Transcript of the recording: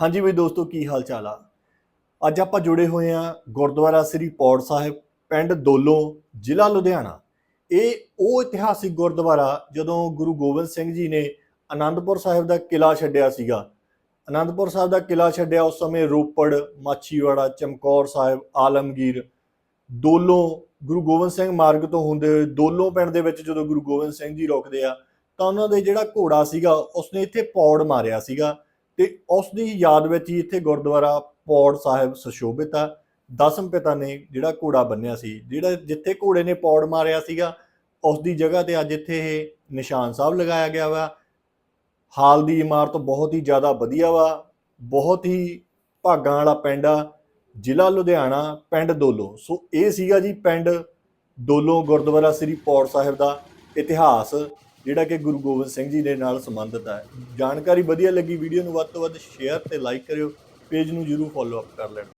ਹਾਂਜੀ ਵੀ ਦੋਸਤੋ, ਕੀ ਹਾਲ ਚਾਲ ਆ? ਅੱਜ ਆਪਾਂ ਜੁੜੇ ਹੋਏ ਆ ਗੁਰਦੁਆਰਾ ਸ੍ਰੀ ਪੌੜ ਸਾਹਿਬ, ਪਿੰਡ ਦੋਲੋਂ ਜ਼ਿਲ੍ਹਾ ਲੁਧਿਆਣਾ। ਇਹ ਉਹ ਇਤਿਹਾਸਿਕ ਗੁਰਦੁਆਰਾ ਜਦੋਂ ਗੁਰੂ ਗੋਬਿੰਦ ਸਿੰਘ ਜੀ ਨੇ ਆਨੰਦਪੁਰ ਸਾਹਿਬ ਦਾ ਕਿਲਾ ਛੱਡਿਆ ਸੀਗਾ। ਆਨੰਦਪੁਰ ਸਾਹਿਬ ਦਾ ਕਿਲਾ ਛੱਡਿਆ ਉਸ ਸਮੇਂ ਰੋਪੜ, ਮਾਛੀਵਾੜਾ, ਚਮਕੌਰ ਸਾਹਿਬ, ਆਲਮਗੀਰ ਦੋਲੋਂ ਗੁਰੂ ਗੋਬਿੰਦ ਸਿੰਘ ਮਾਰਗ ਤੋਂ ਹੁੰਦੇ ਹੋਏ ਦੋਲੋਂ ਪਿੰਡ ਦੇ ਵਿੱਚ ਜਦੋਂ ਗੁਰੂ ਗੋਬਿੰਦ ਸਿੰਘ ਜੀ ਰੁਕਦੇ ਆ ਤਾਂ ਉਹਨਾਂ ਦੇ ਜਿਹੜਾ ਘੋੜਾ ਸੀਗਾ, ਉਸਨੇ ਇੱਥੇ ਪੌੜ ਮਾਰਿਆ ਸੀਗਾ। ਤੇ ਉਸ ਦੀ ਯਾਦ ਵਿੱਚ ਹੀ ਇੱਥੇ ਗੁਰਦੁਆਰਾ ਪੌੜ ਸਾਹਿਬ ਸੁਸ਼ੋਭਿਤ ਆ। ਦਸਮ ਪਿਤਾ ਨੇ ਜਿਹੜਾ ਘੋੜਾ ਬੰਨਿਆ ਸੀ, ਜਿਹੜਾ ਜਿੱਥੇ ਘੋੜੇ ਨੇ ਪੌੜ ਮਾਰਿਆ ਸੀਗਾ ਉਸ ਦੀ ਜਗ੍ਹਾ ਤੇ ਅੱਜ ਇੱਥੇ ਇਹ ਨਿਸ਼ਾਨ ਸਾਹਿਬ ਲਗਾਇਆ ਗਿਆ ਵਾ। ਹਾਲ ਦੀ ਇਮਾਰਤ ਬਹੁਤ ਹੀ ਜ਼ਿਆਦਾ ਵਧੀਆ ਵਾ, ਬਹੁਤ ਹੀ ਭਾਗਾਂ ਵਾਲਾ ਪਿੰਡ ਆ, ਜ਼ਿਲ੍ਹਾ ਲੁਧਿਆਣਾ, ਪਿੰਡ ਦੋਲੋ ਸੋ ਇਹ ਸੀਗਾ ਜੀ ਪਿੰਡ ਦੋਲੋ ਗੁਰਦੁਆਰਾ ਸ੍ਰੀ ਪੌੜ ਸਾਹਿਬ ਦਾ ਇਤਿਹਾਸ। ਜਿਹੜਾ ਕਿ ਗੁਰੂ ਗੋਬਿੰਦ ਸਿੰਘ ਜੀ ਦੇ ਨਾਲ ਸੰਬੰਧਿਤ ਹੈ ਜਾਣਕਾਰੀ ਵਧੀਆ ਲੱਗੀ, ਵੀਡੀਓ ਨੂੰ ਵੱਧ ਤੋਂ ਵੱਧ ਸ਼ੇਅਰ ਤੇ ਲਾਈਕ ਕਰਿਓ ਪੇਜ ਨੂੰ ਜਰੂਰ ਫੋਲੋ ਅਪ ਕਰ ਲੈਣਾ।